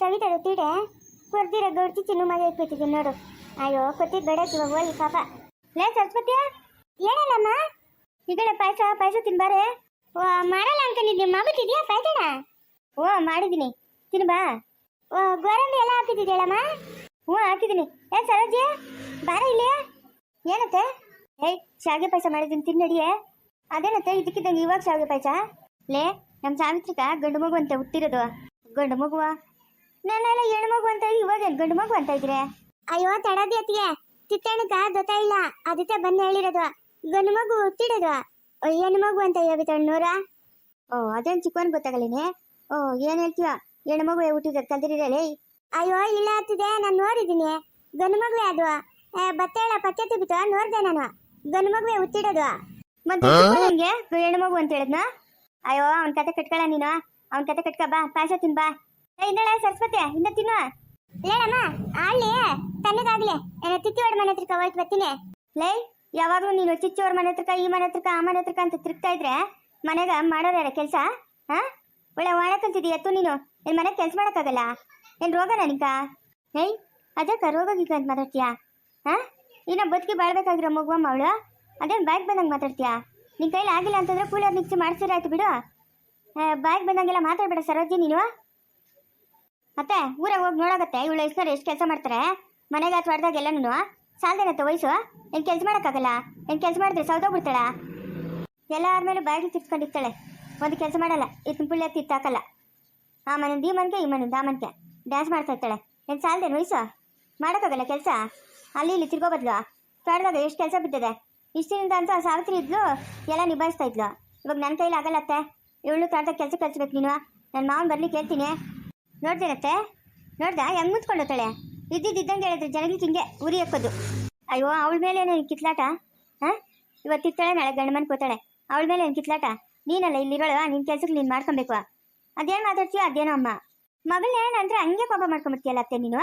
ತವಿತದ ತೀಡೆ. ಕೊರ್ದಿರ ಗೌಡ್ತಿ ಚಿನ್ನು ಮಗ ಇಟ್ಬಿಟ್ಟಿದ್ದೀನಿ ನೋಡು. ಅಯ್ಯೋ, ಕೊತ್ತಿದ್ ಬೇಡ ಇವಾಗ ಹೋಗಿ ಪಾಪ. ಲೇ ಸರಸ್ವತಿಯ ಏನಲ್ಲಮ್ಮ? ಈಗಲೇ ಪಾಯಸ ಪಾಯಸ ತಿನ್ಬಾರೆ? ಓ, ಮಾಡಲ್ಲ ಅನ್ಕೊಂಡಿದ್ದೆ ಮಾಡ್ಬಿಟ್ಟಿದ್ಯಾ ಪಾಯಸನ? ಓ, ಮಾಡಿದ್ದೀನಿ. ತಿನ್ಬಾ ಓ ಗೋರಂಬಿ ಎಲ್ಲ ಹಾಕಿದ್ದಿದ್ದೇಳಮ್ಮ ಹ್ಞೂ, ಹಾಕಿದ್ದೀನಿ. ಏ, ಸರೋಜಿ, ಬಾರ ಇಲ್ಲಿ. ಏನತ್ತೆ? ಏಯ್, ಶಾವಿಗೆ ಪಾಯಸ ಮಾಡಿದ್ದೀನಿ, ತಿನ್ನಡಿಯೇ. ಅದೇನತ್ತೆ, ಇದಕ್ಕಿದ್ದಂಗೆ ಇವಾಗ ಶಾವಿಗೆ ಪಾಯಸ? ಲೇ ನಮ್ಮ ಸಾವಿತ್ರಿಕ ಗಂಡು ಮಗು ಅಂತ ಹುಟ್ಟಿರೋದು. ಗಂಡು ಮಗುವ? ನಾನೆಲ್ಲ ಹೆಣ್ಣು ಮಗು ಅಂತ ಇವಾಗ ಏನ್ ಗಂಡು ಮಗು ಅಂತ ಇದ್ರೆ? ಅಯ್ಯೋ ತಡದಿ ಅತ್ತಿಗೆ. ತಿತ್ತಣಕ ಗೊತ್ತಾಯಿಲ್ಲ ಅದಕ್ಕೆ ಬಂದು ಹೇಳಿರೋದು. ಗಂಡು ಮಗು ಓ, ಹೆಣ್ಣು ಮಗು ಅಂತ ಹೇಳ್ಬಿಟ್ಟು ತಣ್ಣೂರ ಓ ಅದೇನ್ ಚಿಕ್ಕವನ್ ಗೊತ್ತಾಗಲೇನೆ ಓ ಏನ್ ಹೇಳ್ತೀವ ಹೆಣ್ಣು ಮಗು ಹುಟ್ಟಿದ ಕಲ್ದಿರಲೇ ಅಯ್ಯೋ ಇಲ್ಲ ಆಗ್ತಿದೆ ನಾನು ನೋಡಿದ್ದೀನಿ. ಗಂಡು ಮಗುವೆ ಅದು. ಬತ್ತೇಳ ಪಚ್ಚೆ ತಿಬಿತು ನೋಡ್ದೆ ನಾನು. ಗಂಡು ಮಗುವೆ ಹುಟ್ಟಿಡೋದು ಮತ್ತೆ ಹೆಣ್ಣು ಮಗು ಅಂತ ಹೇಳಿದ್ನ? ಅಯ್ಯೋ ಅವ್ನ ಕತೆ ಕಟ್ಕೊಳ ನೀನು. ಅವ್ನ ಕತೆ ಕಟ್ಕ ಬಾ. ಪಾಯಸ ತಿನ್ ಬಾ. ಏ ಇಂದಳ ಸರಸ್ವತಿ? ಇನ್ನ ತಿನ್ನು ಲೇಡಮ್ಮ ಆಳ್ಲಿ ತನ್ನಗಾಗ್ಲಿ. ಏನೋ ತಿತ್ತಿವಾಡ ಮನೆ ಹತ್ರಕ್ಕ ಹೋಯ್ತು ಬರ್ತೀನಿ. ಲೇ ಯಾವಾಗ್ಲೂ ನೀನು ಚಿಚ್ಚೋರ್ ಮನೆ ಹತ್ರಕ ಈ ಮನೆ ಹತ್ರಕ ಆ ಮನೆ ಹತ್ರಕ ಅಂತ ತಿರುಗ್ತಾ ಇದ್ರೆ ಮನೆಗ ಮಾಡೋರ್ಯಾರ ಕೆಲಸ? ಹಾ ಒಳ್ಳೆ ಒಣ ಕಲ್ತಿದ್ದೀಯ ಎತ್ತು ನೀನು? ನಿನ್ ಮನೆಗೆ ಕೆಲಸ ಮಾಡೋಕ್ಕಾಗಲ್ಲ? ಏನು ರೋಗ ನನಗ ಏಯ್ ಅದಕ್ಕ ರೋಗ ಗೀಗ ಅಂತ ಮಾತಾಡ್ತೀಯಾ? ಹಾ ಇನ್ನ ಬದುಕಿ ಬಾಳ್ಬೇಕಾಗಿರೋ ಮಗುವಮ್ಮ ಅವಳು? ಅದೇನ್ ಬ್ಯಾಗ್ ಬಂದಂಗೆ ಮಾತಾಡ್ತೀಯಾ? ನಿನ್ ಕೈಲಿ ಆಗಿಲ್ಲ ಅಂತಂದ್ರೆ ಕೂಲರ್ ಮಿಕ್ಸಿ ಮಾಡ್ಸಿರಾಯ್ತು ಬಿಡು. ಬ್ಯಾಗ್ ಬಂದಂಗೆಲ್ಲ ಮಾತಾಡ್ಬೇಡ ಸರೋಜಿ ನೀನು. ಮತ್ತೆ ಊರಾಗ ಹೋಗಿ ನೋಡಾಗತ್ತೆ ಇವಳು ವಯಸ್ಸಿನವ್ರು ಎಷ್ಟು ಕೆಲಸ ಮಾಡ್ತಾರೆ? ಮನೆಗೆ ಹೊಡೆದಾಗ ಎಲ್ಲನೂ ಸಾಲ್ದೇನತ್ತೆ ವಯಸ್ಸು? ಏನು ಕೆಲಸ ಮಾಡೋಕ್ಕಾಗಲ್ಲ? ಏನು ಕೆಲಸ ಮಾಡಿದ್ರೆ ಸೌದೋಗ್ಬಿಡ್ತಾಳ? ಎಲ್ಲಾರ ಮೇಲೂ ಬಾಯಿಗೆ ತಿರ್ಸ್ಕೊಂಡಿರ್ತಾಳೆ ಒಂದು ಕೆಲಸ ಮಾಡಲ್ಲ ಇತ್ತು ಪುಳ್ಳ ತಿತ್ತಾಕಲ್ಲ ಆ ಮನೆಯಿಂದ ಈ ಮನೆಗೆ, ಈ ಮನೆಯಿಂದ ಆ ಮನೆಗೆ. ಡ್ಯಾನ್ಸ್ ಮಾಡ್ತಾ ಇರ್ತಾಳೆ. ಏನು ಸಾಲ್ದೇನು ವಯಸ್ಸು? ಮಾಡೋಕ್ಕಾಗಲ್ಲ ಕೆಲಸ? ಅಲ್ಲಿ ಇಲ್ಲಿ ತಿರ್ಗೋ ಬದ್ಲು? ಎಷ್ಟು ಕೆಲಸ ಬಿದ್ದಿದೆ? ಇಷ್ಟಿನಿಂದ ಅಂತ ಸಾವಿತ್ರಿ ಇದ್ಲು? ಎಲ್ಲ ನಿಭಾಯಿಸ್ತಾ ಇದ್ಲು. ಇವಾಗ ನನ್ನ ಕೈಲಿ ಆಗಲ್ಲತ್ತೆ ಇವಳು ತೋಟದಾಗ ಕೆಲಸ ಕಲಿಸ್ಬೇಕು ನೀನು. ನನ್ನ ಮಾವನ್ ಬರ್ಲಿಕ್ಕೆ ಕೇಳ್ತೀನಿ ನೋಡ್ತೀನತ್ತೆ ನೋಡ್ದ? ಹೆಂಗ್ ಮುತ್ಕೊಂಡೋತಾಳೆ ಇದ್ದಿದ್ದಂಗೆ ಹೇಳಿದ್ರೆ ಜನಗಳಿಗೆ ಹಿಂಗೆ ಉರಿ ಹಾಕೋದು. ಅಯ್ಯೋ, ಅವಳ ಮೇಲೆ ಏನು ಕಿತ್ಲಾಟ? ಹಾ? ಇವತ್ತಿತ್ತಾಳೆ ನಾಳೆ ಗಂಡ ಮನೆ ಕೂತಾಳೆ. ಅವಳ ಮೇಲೆ ಏನು ಕಿತ್ಲಾಟ? ನೀನಲ್ಲ ಇಲ್ಲಿರೋಳು ನಿನ್ ಕೆಲ್ಸಕ್ಕೆ ನೀನು ಮಾಡ್ಕೊಬೇಕು ಅದೇನು ಮಾತಾಡ್ತೀಯ ಅದೇನೋ ಅಮ್ಮ. ಮಗಳನ್ನ ಏನಂದ್ರೆ ಹಂಗೆ ಕೋಪ ಮಾಡ್ಕೊಂಬಿಡ್ತೀಯಲ್ಲ ಅತ್ತೆ ನೀನು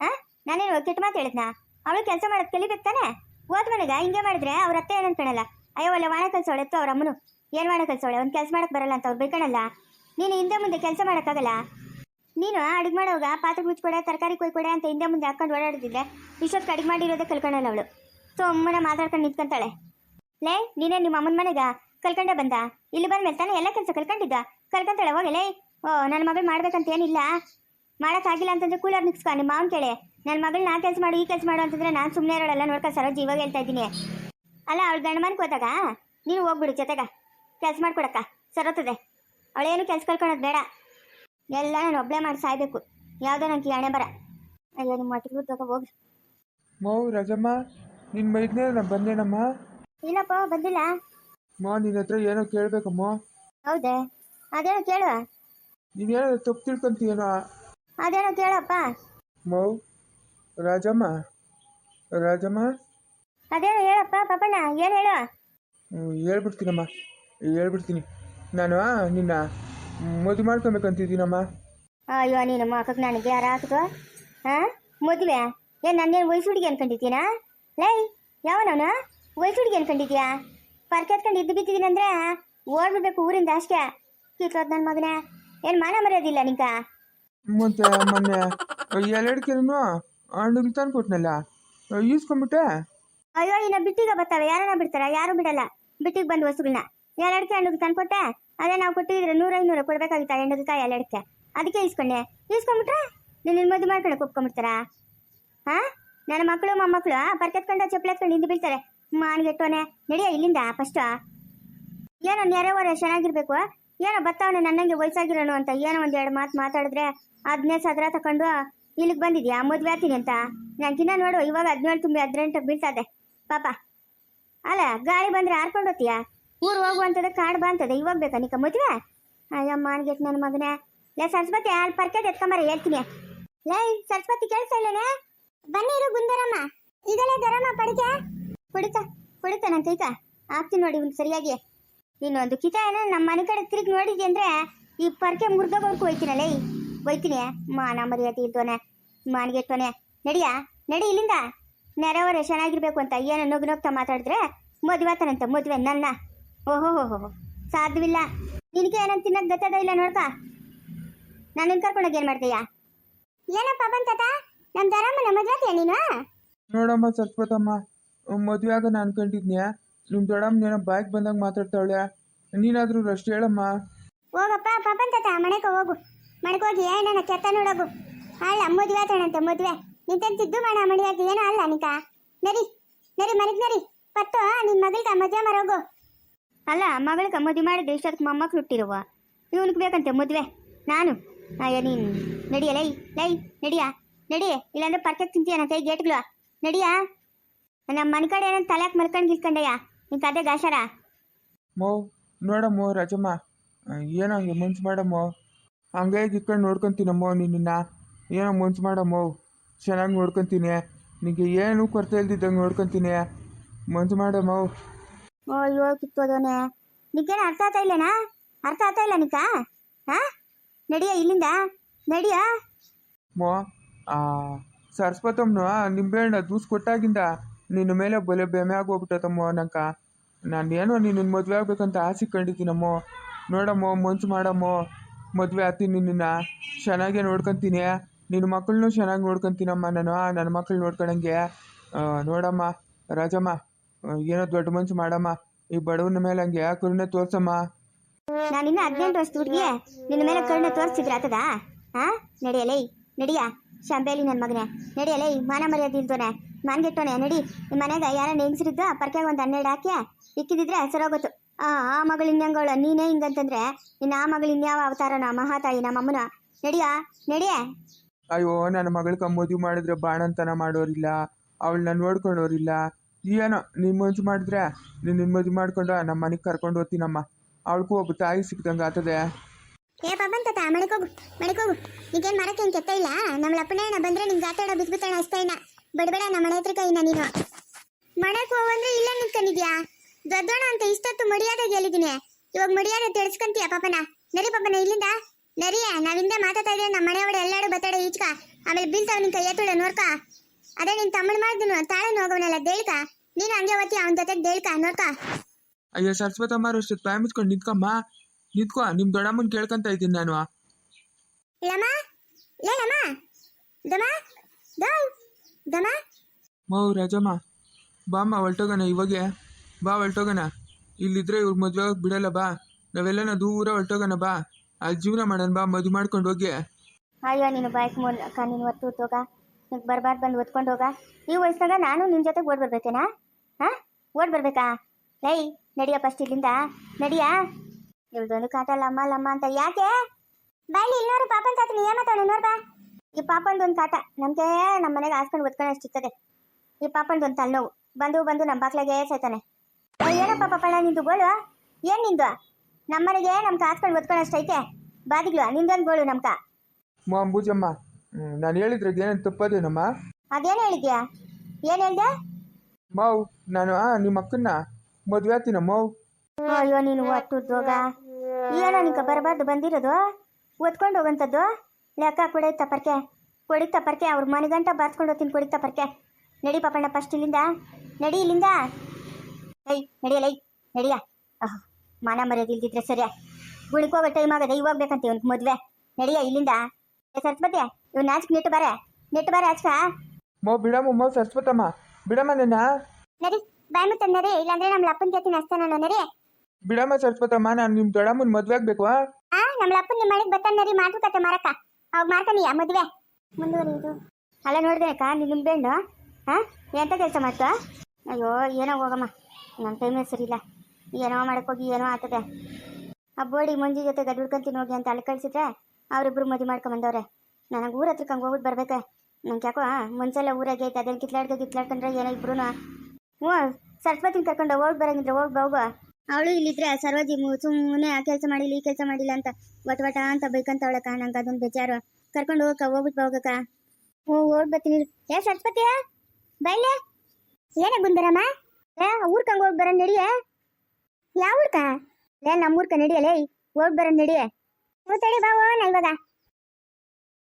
ಹಾ? ನಾನೇನು ಕೆಟ್ಟ ಮಾತು ಹೇಳಿದ್ನಾ? ಅವಳು ಕೆಲಸ ಮಾಡೋದು ಕಲಿಬೇಕು ತಾನೆ? ಓದ್ ಮನೆಗ ಹಿಂಗೆ ಮಾಡಿದ್ರೆ ಅವ್ರ ಅತ್ತೆ ಏನು ಅನ್ಕೊಳಲ್ಲ ಅಯ್ಯೋ, ಒಳ್ಳೆ ವಾಣ ಕಲ್ಸೋಳೆ ಅವ್ರ ಅಮ್ಮನು. ಏನು ವಾಣ ಕಲ್ಸೋಳೆ? ಒಂದು ಕೆಲಸ ಮಾಡಕ್ ಬರಲ್ಲ ಅಂತ ಅವ್ರು ಬೇಕಣಲ್ಲ? ನೀನು ಹಿಂದೆ ಮುಂದೆ ಕೆಲಸ ಮಾಡೋಕ್ಕಾಗಲ್ಲ? ನೀನು ಅಡುಗೆ ಮಾಡೋವಾಗ ಪಾತ್ರೆ ಮುಚ್ಕೊಡೆ ತರಕಾರಿ ಕೊಯ್ಕೊಡೆ ಅಂತ ಹಿಂದೆ ಮುಂದೆ ಹಾಕೊಂಡು ಓಡಾಡ್ತಿದ್ದೆ ಇಷ್ಟೊತ್ತು ಅಡುಗೆ ಮಾಡಿರೋದೇ ಕಲ್ಕೊಂಡಲ್ಲ ಅವಳು. ಸುಮ್ಮನೆ ಮಾತಾಡ್ಕೊಂಡು ನಿಂತ್ಕೊಂತಾಳೆ. ಲೇ, ನೀನೇ ನಿಮ್ಮ ಅಮ್ಮನ ಮನೆಗ? ಕಲ್ಕೊಂಡೆ ಬಂದ? ಇಲ್ಲಿ ಬಂದ ಮೇಲೆ ತಾನೇ ಎಲ್ಲ ಕೆಲಸ ಕಲ್ಕೊಂಡಿದ್ದ? ಕಲ್ಕೊಂತಾಳೆ ಹೋಗಿ ಲೇ, ಓ, ನನ್ನ ಮಗಳು ಮಾಡ್ಬೇಕಂತ ಏನಿಲ್ಲ ಮಾಡೋಕ್ಕಾಗಿಲ್ಲ ಅಂತಂದ್ರೆ ಕೂಲರ್ ನಿಕ್ಸ್ಕೊ ನಿಮ್ಮ ಮಾವನ್ ಕೇಳಿ. ನನ್ನ ಮಗಳು ನಾ ಕೆಲಸ ಮಾಡು, ಈ ಕೆಲಸ ಮಾಡು ಅಂತಂದ್ರೆ ನಾನು ಸುಮ್ಮನೆ ಇರೋಳಲ್ಲ, ನೋಡ್ಕೊ ಸರೋಜ್ ಇವಾಗ ಹೇಳ್ತಾ ಇದ್ದೀನಿ. ಅಲ್ಲ, ಅವಳು ಗಂಡ ಮನ್ಗೆ ಹೋದಾಗ? ನೀನು ಹೋಗ್ಬಿಡು ಜೊತೆಗ. ಕೆಲಸ ಮಾಡ್ಕೊಡಕ್ಕ. ಸರೋತದೆ ಅವಳೇನು ಕೆಲಸ ಕಲ್ಕೊಳೋದು ಬೇಡ. ಎಲ್ಲ ನಾನು ಒಬ್ಬಳೇ ಮಾಡಿ ಸಾಯ್ಬೇಕು ಯಾವುದೋ ನಂಗೆ ಹಣೆ ಬರ. ಅಯ್ಯೋ ನಿಮ್ಮ ಮಟ್ಟಿಗೆ ತಗೋ ಹೋಗಿ ಮೋ ರಜಮ್ಮ ನಿನ್ನ ಮೈದ್ನೇ ನಾ ಬಂದೇನಮ್ಮ? ಇಲ್ಲಪ್ಪ ಬಂದಿಲ್ಲ? ಮಾ ನಿನ್ನ ಹತ್ರ ಏನೋ ಕೇಳಬೇಕಮ್ಮ. ಹೌದೇ? ಅದೇನೋ ಕೇಳು ನೀನೇನೋ ತಪ್ಪು ತಿಳ್ಕೊಂತೀಯೇನೋ? ಅದೇನೋ ಕೇಳಪ್ಪ. ಮೌ ರಾಜಮ್ಮ ರಾಜಮ್ಮ? ಅದೇನೋ ಹೇಳಪ್ಪ ಪಾಪಣ್ಣ ಏನು ಹೇಳು ಹ್ಮ್, ಹೇಳ್ಬಿಡ್ತೀನಮ್ಮ ಹೇಳ್ಬಿಡ್ತೀನಿ. ನಾನು ನಿನ್ನ ಮದುವೆ ಮಾಡ್ಕೊಬೇಕಂತಿದ್ದೀನಮ್ಮ ಅಯ್ಯೋ ನೀನು ಮಕ್ಕಕ್ಕೆ ನನಗೆ ಯಾರು ಹಾಂ ಮದುವೆ? ಏನು ನನ್ನೇನು ವಯಸ್ಸು ಹುಡುಗಿ ಅನ್ಕೊಂಡಿದ್ದೀನಾ? ಲೈ ಯಾವನವನು? ವಯಸ್ಸು ಹುಡುಗಿ ಅನ್ಕೊಂಡಿದ್ಯಾ ಪರ್ಕೆ ಎತ್ಕೊಂಡು ಇದ್ದು ಬಿದ್ದಿದ್ದೀನಿ ಅಂದ್ರೆ ಓಡ್ಬಿಡ್ಬೇಕು ಊರಿಂದ ಅಷ್ಟೇ. ಕಿತ್ತೋದ್ ನನ್ನ ಮಗನೇ. ಏನ್ ಮಾನ ಮರ್ಯಾದಿಲ್ಲ ನಿಂಕ ಮತ್ತೆ ಮೊನ್ನೆ ಎಲ್ಲಡಿಕೆನೂ ಹಣ್ಣುಗಳು ತಂದು ಕೊಟ್ನಲ್ಲ ಈಸ್ಕೊಂಬಿಟ್ಟೆ? ಅಯ್ಯೋ ಇನ್ನ ಬಿಟ್ಟಿಗೆ ಬರ್ತಾವೆ ಯಾರನ್ನ ಬಿಡ್ತಾರ ಯಾರು ಬಿಡಲ್ಲ. ಬಿಟ್ಟಿಗೆ ಬಂದು ವಸ್ತುಗಳನ್ನ ಎರಡಕ್ಕೆ ಹಣ್ಣು ತಂದ್ಕೊಟ್ಟೆ ಅದೇ ನಾವು ಕೊಟ್ಟಿದ್ರೆ ನೂರ ಐನೂರು ಕೊಡ್ಬೇಕಾಗಿತ್ತ ಹೆಣ್ಣದಕ್ಕೆ ಎರಡಕ್ಕೆ ಅದಕ್ಕೆ ಇಸ್ಕೊಂಡೆ. ನೀನು ನಿನ್ನ ಮದುವೆ ಮಾಡ್ಕೊಳಕ್ಕೆ ಒಪ್ಕೊಂಬಿಡ್ತಾರ ಹಾ? ನನ್ನ ಮಕ್ಕಳು, ಮೊಮ್ಮಕ್ಕಳು ಪರ್ಕೆತ್ಕೊಂಡು ಚಪ್ಪಲಿ ಎತ್ಕೊಂಡು ಹಿಂದೆ ಬೀಳ್ತಾರೆ. ಮಾನ್ಗೆಟ್ಟೋನೆ ನಡಿಯ ಇಲ್ಲಿಂದ ಫಸ್ಟ್ ಏನೋ ನೆರೆವರ ಚೆನ್ನಾಗಿರ್ಬೇಕು. ಏನೋ ಬರ್ತಾವನೆ ನನ್ನಂಗೆ ವಯಸ್ಸಾಗಿರೋನು ಅಂತ ಏನೋ ಒಂದ್ ಎರಡು ಮಾತು ಮಾತಾಡಿದ್ರೆ ಅದನ್ನೇ ಸದ್ರ ತಕೊಂಡು ಇಲ್ಲಿಗೆ ಬಂದಿದ್ಯಾ? ಮದುವೆ ಆಗ್ತೀನಿ ಅಂತ. ನಂಗಿನ್ನ ನೋಡು, ಇವಾಗ ಹದಿನೇಳು ತುಂಬಿ ಹದಿನೆಂಟಕ್ಕೆ ಬೀಳ್ತದೆ ಪಾಪ. ಅಲ್ಲ, ಗಾಳಿ ಬಂದ್ರೆ ಹಾರ್ಕೊಂಡು ಹೋಗ್ತೀಯಾ? ಊರು ಹೋಗುವಂಥದ್ದು ಕಾಡು ಬಾ ಇವಾಗ ಬೇಕಾ ನಿಕ್ಕ ಮದುವೆ? ಅಯ್ಯಮ್ಮ ಮಾನ್ಗೆಟ್ ನನ್ನ ಮಗನೇ. ಲೇ, ಸರಸ್ವತಿ ಅಲ್ಲಿ ಪರ್ಕೆಟ್ ಎತ್ಕೊಂಬರ, ಹೇಳ್ತೀನಿ. ಲೇ, ಸರಸ್ವತಿ ಕೇಳಿಸ್ತಾ ಬನ್ನಿ ಇರು ಗುಂದರಮ್ಮ. ಈಗಲೇ ದರಮ್ಮ ಪಡಿಕ. ಕುಡಿತ ಕುಡಿತ ನನ್ನ ಕೈಕ. ಹಾಕ್ತೀನಿ ನೋಡಿ ಒಂದು ಸರಿಯಾಗಿ. ಇನ್ನೊಂದು ಕಿತ ಏನ ನಮ್ಮ ಮನೆ ಕಡೆ ತಿರುಗಿ ನೋಡಿದ್ದೆ ಅಂದ್ರೆ ಈ ಪರ್ಕೆ ಮುರ್ದೋಗೋರ್ಕು ಹೋಯ್ತೀನಲ್ಲ ಹೋಯ್ತೀನಿ. ಮಾನ ಮರ್ಯಾದೆ ಇದ್ದೋನೆ. ಮಾನ್ಗೆಟ್ಟೋನೆ. ನಡಿಯಾ? ನಡಿ ಇಲ್ಲಿಂದ. ನೆರವರೇ ಚೆನ್ನಾಗಿರ್ಬೇಕು ಅಂತ ಏನೋ ನುಗ್ನೋಗ್ತಾ ಮಾತಾಡಿದ್ರೆ ಮದುವೆ ಆತನಂತ, ಮದುವೆ ನನ್ನ. ಓಹೋ ಹೋ ಸಾಧ್ಯವಿಲ್ಲ. ನಿನಗೆ ಏನಂತ ತಿನ್ನೋದು ಗೊತ್ತದ ಇಲ್ಲ ನೋಡ್ಕ. ನಾನು ಕರ್ಕೊಂಡೋಗಿ ಏನ್ ಮಾಡ್ತೀಯ? ಏನಪ್ಪ ಬಂತತ ನಮ್ಮ ದರಮ್ಮನ ಮದ್ವೆ ನೀನು? ನೋಡಮ್ಮ ಸತ್ಪತಮ್ಮ ಮದುವೆ ನಾನು ಅನ್ಕೊಂಡಿದ್ನ್ಯಾ. ನಿಮ್ಮ ದೊಡ್ಡಮ್ಮ ಏನೋ ಬಾಯ್ಗೆ ಬಂದಾಗ ಮಾತಾಡ್ತಾವಳೆ. ನೀನಾದ್ರೂ ರಷ್ಟು ಹೇಳಮ್ಮ. ಹೋಗಪ್ಪ ಪಾಪನ್ ತಾತ ಮನೆಗೆ ಹೋಗು. ಮನೆಗೆ ಹೋಗಿ ಏನನ್ನ ಕೆತ್ತ ನೋಡೋಗು. ಅಲ್ಲ ಮದುವೆ ಆತಣಂತೆ ಮದುವೆ. ನಿಂತೆಂತಿದ್ದು ಮಾಡ ಮಡಿಯಾಗಿ ಏನೋ ಅಲ್ಲ ನಿಕ ನರಿ ನರಿ ಮನೆಗೆ ನರಿ ಪತ್ತು ನಿನ್ ಮಗಳ್ಗ ಮದುವೆ ಮರೋಗು ಅಲ್ಲ, ಮಗಳಿಗೆ ಮದುವೆ ಮಾಡಿದ ಇಷ್ಟೊತ್ತಿಗೆ ಮೊಮ್ಮಕ್ಳು ಹುಟ್ಟಿರುವ? ಇವನಿಗೆ ಬೇಕಂತೆ ಮದುವೆ? ನಾನು? ಅಯ್ಯ, ನೀನು ನಡಿಯ ಲೈ ಲೈ ನಡಿಯ? ನಡಿ ಇಲ್ಲಾಂದ್ರೆ ಪರ್ಫೆಕ್ಟ್ ತಿಂತೀಯ ನನ್ನ ಕೈ ಗೇಟ್ಗಳು? ನಡಿಯ? ನಮ್ಮ ಮನೆ ಕಡೆ ಏನಂತ ತಲೆಯಾಕೆ ಮಲ್ಕೊಂಡು ಗಿಲ್ಕೊಂಡಯ್ಯ ನಿನ್ ಕದೆ ಗಾಶಾರ ಮೋ, ನೋಡಮ್ಮ ರಾಜಮ್ಮ. ಏನೋ ಹಂಗೆ ಮನ್ಸು ಮಾಡಮ್ಮ? ಹಂಗೆ ಇಕ್ಕೊಂಡು ನೋಡ್ಕೊಂತೀನಮ್ಮ ನಿನ್ನ ಏನೋ ಮನ್ಸು ಮಾಡಮ್ಮ? ಚೆನ್ನಾಗಿ ನೋಡ್ಕೊಂತೀನಿ. ನಿನಗೆ ಏನೂ ಕೊರತೆ ಇಲ್ದಿದ್ದಂಗೆ ನೋಡ್ಕೊಂತೀನಿ. ಮನ್ಸು ಮಾಡಮ್ಮ. ಓ ಅಯ್ಯೋ ಕಿತ್ತೋದವನೆ ನಿಕ್ಕೇನು ಅರ್ಥ ಆಗ್ತಾ ಇಲ್ಲನಾ? ಅರ್ಥ ಆಗ್ತಾ ಇಲ್ಲ ನಿಕ್ಕ ಹಾ? ನಡಿಯ ಇಲ್ಲಿಂದ? ನಡಿಯ? ಮೋ ಸರಸ್ವತಮ್ಮನು ನಿಂಬೆಹಣ್ಣ ದೂಸ್ ಕೊಟ್ಟಾಗಿಂದ ನಿನ್ನ ಮೇಲೆ ಬಲೆ ಬೆಮೆ ಆಗೋಗ್ಬಿಟ್ಟತಮ್ಮ ನಂಕ ನಾನು ಏನೋ ನಿನ್ನ ಮದುವೆ ಆಗ್ಬೇಕಂತ ಆಸೆ ಕಂಡಿದ್ದೀನಮ್ಮ ನೋಡಮ್ಮ, ಮನ್ಸು ಮಾಡಮ್ಮ. ಮದುವೆ ಆಗ್ತೀನಿ ನಿನ್ನ. ಚೆನ್ನಾಗೆ ನೋಡ್ಕೊಂತೀನಿ. ನಿನ್ನ ಮಕ್ಕಳನ್ನೂ ಚೆನ್ನಾಗಿ ನೋಡ್ಕೊಂತೀನಮ್ಮ ನಾನು ನನ್ನ ಮಕ್ಕಳು ನೋಡ್ಕೊಳಂಗೆ ನೋಡಮ್ಮ, ರಾಜಮ್ಮ. ಏನೋ ದೊಡ್ಡ ಮನ್ಸು ಮಾಡಮ್ಮ. ಈ ಬಡವನ ಮೇಲೆ ಹಂಗೆ ಕರುಣೆ ತೋರ್ಸಮ್ಮ? ನಾನು ಇನ್ನ ಹದಿನೆಂಟು ವರ್ಷ ಹುಡುಗಿ ನಿನ್ನ ಮೇಲೆ ಕರುಣೆ ತೋರಿಸಿದ್ರೆ ಆತದ? ಹಾ ನಡಿಯಲೇ ನಡಿಯ. ಶಾಂಬೇಲಿ ನನ್ನ ಮಗನೇ. ನಡಿಯಲೇ ಮಾನ ಮರ್ಯಾದೆ ಇಲ್ದೋನೆ. ಮಾನ್ಗೆಟ್ಟೋನೆ ನಡಿ. ನಿಮ್ಮ ಮನೆಗೆ ಯಾರ ನೆನ್ಸಿರಿದ್ದ ಪರ್ಕೆ ಒಂದು ಹನ್ನೆರಡು ಹಾಕಿ ಇಕ್ಕಿದಿದ್ರೆ ಸರೋಗೋತು ಆ ಆ ಮಗಳು ಇನ್ನಂಗಳು ನೀನೇ ಹಿಂಗಂತಂದ್ರೆ ನಿನ್ನ ಆ ಮಗಳು ಇನ್ಯಾವ ಅವತಾರನ ಮಹಾತಾಯಿ ನಮ್ಮಮ್ಮನ ನಡಿಯ ನಡಿಯ. ಅಯ್ಯೋ ನನ್ನ ಮಗಳ ಮದುವೆ ಮಾಡಿದ್ರೆ ಬಾಣಂತನ ಮಾಡೋರಿಲ್ಲ. ಅವಳನ್ನ ನೋಡ್ಕೊಂಡೋರಿಲ್ಲ ಏನೋ ನಿಮ್ಮ ಮನ್ಸು ಮಾಡಿದ್ರೆ ನೀನು ನಿನ್ನ ಮದುವೆ ಮಾಡ್ಕೊಂಡು ನಮ್ಮ ಮನೆಗೆ ಕರ್ಕೊಂಡು ಹೋಗ್ತೀನಮ್ಮ. ಅವಳಿಗೂ ಒಬ್ಬ ತಾಯಿ ಸಿಕ್ದಂಗೆ ಆಗ್ತದೆ ಏ ಪಾಪನ್ ತಾತ ಹೋಗು, ಮನೆಗೆ ಹೋಗು. ಮರಕ್ಕೆ ಏನು ಕೆತ್ತ ಇಲ್ಲ? ನಮ್ಮ ಅಪ್ಪನ ಬಂದ್ರೆ ನಿಂಗೆ ಆಟಾಡೋ ಬಿಸ್ಬಿತಾಣ ಅಷ್ಟೇ ಇನ್ನ. ಬಡಬಡ ನಮ್ಮ ಮನೆ ಹತ್ರ ಕೈನ ನೀನು. ಮನೆಗೆ ಹೋಗಂದ್ರೆ ಇಲ್ಲ ನಿಂತ್ಕೊಂಡಿದ್ಯಾ? ದೊಡ್ಡೋಣ ಅಂತ ಇಷ್ಟೊತ್ತು ಮಡಿಯಾದಾಗ ಹೇಳಿದ್ದೀನಿ ಇವಾಗ ಮರ್ಯಾದೆ ತಿಳಿಸ್ಕೊಂತೀಯ ಪಾಪನ? ನರಿ ಪಾಪನ, ಇಲ್ಲಿಂದ? ನರಿಯ, ನಾವಿಂದ ಮಾತಾಡ್ತಾ ನಮ್ಮ ಮನೆ ಎಲ್ಲಾರು ಬತ್ತಾಡೋ ಬತ್ತಾಡ ಈಚ್ಕ. ಆಮೇಲೆ ಬೀಳ್ತಾವ ನಿನ್ ಕೈ ಎತ್ತುಳ ನೋಡ್ಕ. ಅದೇ ನಿನ್ ತಮ್ಮ ಮಾಡಿದ್ನು ತಾಳೆ ಹೋಗೋನಲ್ಲ ದೇಳ್ಕ ನೀನ್ ಹಂಗೆ ಓದ್ತಿ ಅವನ ಜೊತೆ ದೇಳ್ಕ ನೋಡ್ಕ. ಅಯ್ಯೋ ಸರಸ್ವತಮ್ಮ ಅಷ್ಟು ಬಾಯಿ ಮುಚ್ಕೊಂಡು ನಿಂತ್ಕಮ್ಮ. ನಿಂತ್ಕೋ ನಿಮ್ ದೊಡ್ಡಮ್ಮನ ಕೇಳ್ಕೊಂತ ಇದ್ದೀನಿ ನಾನು. ಲಮ ಲೇ ಲಮ ದಮ? ದೌ? ದಮ? ಮೌ ರಾಜಮ್ಮ. ಬಾಮ್ಮ ಹೊಲ್ಟೋಗೋಣ ಇವಾಗೆ. ಬಾ ಹೊಲ್ಟೋಗೋಣ ಇಲ್ಲಿದ್ರೆ ಇವ್ರ ಮದುವೆ ಬಿಡಲ್ಲ ಬಾ. ನಾವೆಲ್ಲನ ದೂರ ಹೊಲ್ಟೋಗೋಣ ಬಾ. ಅಲ್ಲಿ ಜೀವನ ಮಾಡೋಣ ಬಾ. ಮದುವೆ ಮಾಡ್ಕೊಂಡು ಹೋಗಿ. ಅಯ್ಯೋ ನೀನು ಬೈಕ್ ಮೂಲಕ ನೀನು ಒತ್ತು ಹೋಗ ನಿಂಗೆ ಬರಬಾರ್ದು ಬಂದು ಒತ್ಕೊಂಡು ಹೋಗ. ಈ ವಯಸ್ಸಾಗ ನಾನು ನಿನ್ನ ಜೊತೆಗೆ ಓಡ್ ಬರ್ಬೇಕೇನಾ? ಹಾಂ? ಓಡ್ ಬರ್ಬೇಕಾ? ಲೈ, ನಡಿಯ ಫಸ್ಟ್ ಇಲ್ಲಿಂದ. ನಡಿಯಾ? ಇವ್ದೊಂದು ಕಾಟ ಲಮ್ಮ ಲಮ್ಮ ಅಂತ. ಯಾಕೆ? ಬಾಯಿ ಇಲ್ಲೋರು ಪಾಪನ್ ತಾತ ನೀ ಏಮತ್ತಾವಣ ನೋಡ್ ಬಾ. ಈ ಪಾಪಂದೊಂದು ಕಾಟ ನಮಗೆ ನಮ್ಮ ಮನೆಗೆ ಹಾಸ್ಕೊಂಡು ಒತ್ಕೊಂಡು ಅಷ್ಟಿರ್ತದೆ ಈ ಪಾಪಂದೊಂದು ತಲೆನೋವು. ಬಂದು ಬಂದು ನಮ್ಮ ಬಾಕ್ಲಾಗೆ ಸೈತಾನೆ ಏನಪ್ಪ ಪಾಪಣ್ಣ ನಿಂದು, ಗೋಳು? ಏನು ನಿಂದು? ನಮ್ಮನೆಗೆ ನಮ್ಗೆ ಹಾಸ್ಕೊಂಡು ಒತ್ಕೊಂಡು ಅಷ್ಟೈತೆ ಬಾದಿಗ್ಲು ನಿಂದೊಂದು ಗೋಳು ನಮ್ಕ. ಅಂಬೂಜಮ್ಮ ನಾನು ಹೇಳಿದ್ರೆ ಏನೇನು ತಪ್ಪದೇನಮ್ಮ ಅದೇನು ಹೇಳಿದ್ಯಾ? ಏನ್ ಹೇಳ್ದೆ? ಮಾವ್ ನಾನು ಆ ನಿಮ್ಮ ಅಕ್ಕನ್ನ ಮದುವೆ ಆತೀನ ಮಾವ್ ಅಯ್ಯೋ ನೀನು ಒಟ್ಟು ಹೋಗ ಏನೋ ನಿಂಕ ಬರಬಾರ್ದು ಬಂದಿರೋದು? ಓದ್ಕೊಂಡು ಹೋಗಂತದ್ದು ಲೆಕ್ಕ ಕೊಡೈತ ತಪ್ಪರ್ಕೆ. ಕೊಡಿ ಪರ್ಕೆ ಅವ್ರ ಮನೆಗಂಟ ಬಾರ್ಸ್ಕೊಂಡು ಹೋಗ್ತೀನಿ ಕೊಡಿ ತಪ್ಪರ್ಕೆ. ನಡಿ ಪಾಪಣ್ಣ ಫಸ್ಟ್ ಇಲ್ಲಿಂದ. ನಡಿ ಇಲ್ಲಿಂದ. ಐ ನಡಿಯಲ್ಲ ಲೈ ನಡಿಯ. ಅಹ್ ಮಾನ ಮರ್ಯಾದೆ ಇಲ್ದಿದ್ರೆ ಸರಿಯಾ. ಗುಳಿಗೆ ಹೋಗೋ ಟೈಮ್ ಆಗದೆ ಇವಾಗ ಬೇಕಂತ ಇವ್ನಿಗೆ ಮದುವೆ. ನಡಿಯ ಇಲ್ಲಿಂದ. ಸರಸ್ವತಿ ಇವ್ನ ನಾಚಿಕ್ ನೆಟ್ಟು ಬಾರೆ ನೆಟ್ಟು ಬಾರೆ ಆಚ್ಕ ಮೋ ಬಿಡಮ್ಮ ಸರಸ್ವತಮ್ಮ. ಬಿಡಮ್ಮ ನನ್ನ. ನರಿ ಬಾಯ್ ಮುತ್ತ ನರಿ ಇಲ್ಲಾಂದ್ರೆ ನಮ್ಮ ಅಪ್ಪನ ಜೊತೆ ನಸ್ತಾನ ನರಿ ಬಿಡಮ್ಮ ಸರಸ್ವತಮ್ಮ ನಾನು ನಿಮ್ಮ ದೊಡ್ಡಮ್ಮನ ಮದುವೆ ಆಗ್ಬೇಕು ಆ? ನಮ್ಮ ಅಪ್ಪನ ನಿಮ್ಮ ಮನೆಗೆ ಬರ್ತಾನೆ ನರಿ ಮಾತುಕತೆ ಮಾರಕ್ಕ. ಅವಾಗ ಮಾಡ್ತಾನೀಯ ಮದುವೆ. ಮುಂದುವರಿಯುದು ಅಲ್ಲ ಅಕ್ಕ ನಿನ್ನ ಬೆಣ್ಣು ಹಾ ಎಂತ ಕೆಲಸ ಮಾಡ್ತು? ಅಯ್ಯೋ ಏನೋ ಹೋಗಮ್ಮ. ನನ್ನ ಟೈಮೇ ಸರಿ ಇಲ್ಲ. ಏನೋ ಮಾಡಕ್ ಹೋಗಿ ಏನೋ ಆಗ್ತದೆ. ಆ ಬೋಡಿ ಮಂಜು ಜೊತೆ ಗಡ್ಬಿಡ್ಕೊಂತೀನಿ ಹೋಗಿ ಅಂತ ಅಲ್ಲಿ ಕಳ್ಸಿದ್ರೆ ಅವರಿಬ್ರು ಮದುವೆ ಮಾಡ್ಕೊಂಬಂದವ್ರೆ ನನಗೆ ಊರ ಹತ್ರಕ್ಕೆ ಹಂಗೆ ಹೋಗ್ಬಿಟ್ಟು ಬರ್ಬೇಕು. ನಂಗೆ ಯಾಕೋ ಮುಂಚೆಲ್ಲ ಊರಾಗೆ ಐತೆ ಅದೇನು ಕಿತ್ಲಾಡ್ಕೊ ಕಿತ್ಲಾಡ್ಕೊಂಡ್ರೆ ಏನೋ ಇಬ್ರು ಹ್ಞೂ, ಸರಸ್ವತಿನ ಕರ್ಕೊಂಡು ಹೋಗಿ ಬರಂಗಿದ್ರೆ, ಹೋಗಿ ಹೋಗು ಅವಳು ಇಲ್ಲಿದ್ರೆ ಸರ್ವಜಿ ಸುಮ್ಮನೆ ಆ ಕೆಲಸ ಮಾಡಿಲ್ಲ, ಈ ಕೆಲಸ ಮಾಡಿಲ್ಲ ಅಂತ ವಟ ವಟ ಅಂತ ಬೈಕಂತವಳಕ್ಕ ನಂಗೆ ಅದೊಂದು ಬೇಜಾರು. ಕರ್ಕೊಂಡು ಹೋಗಕ್ಕ ಹೋಗ್ಬಿಟ್ಟು ಹೋಗಕ್ಕ. ಹ್ಞೂ ಓಡ್. ಏ ಸರಸ್ವತಿಯ ಬೈಲೆ. ಏನೇ ಗುಂದರಮ್ಮ? ಏ ಊರ್ಕಂಗೆ ಹೋಗಿ ಬರೋ ನಡಿಯ? ಯಾವ ಊರ್ಕ? ಏ ನಮ್ಮ ಊರ್ಕ ನಡಿಯಲೇ? ಹೋಗಿ ಬರೋ ನಡಿಯ? ಹ್ಞೂ, ತಡಿ, ಬಾ, ಹೋಗೋಣ ಇವಾಗ.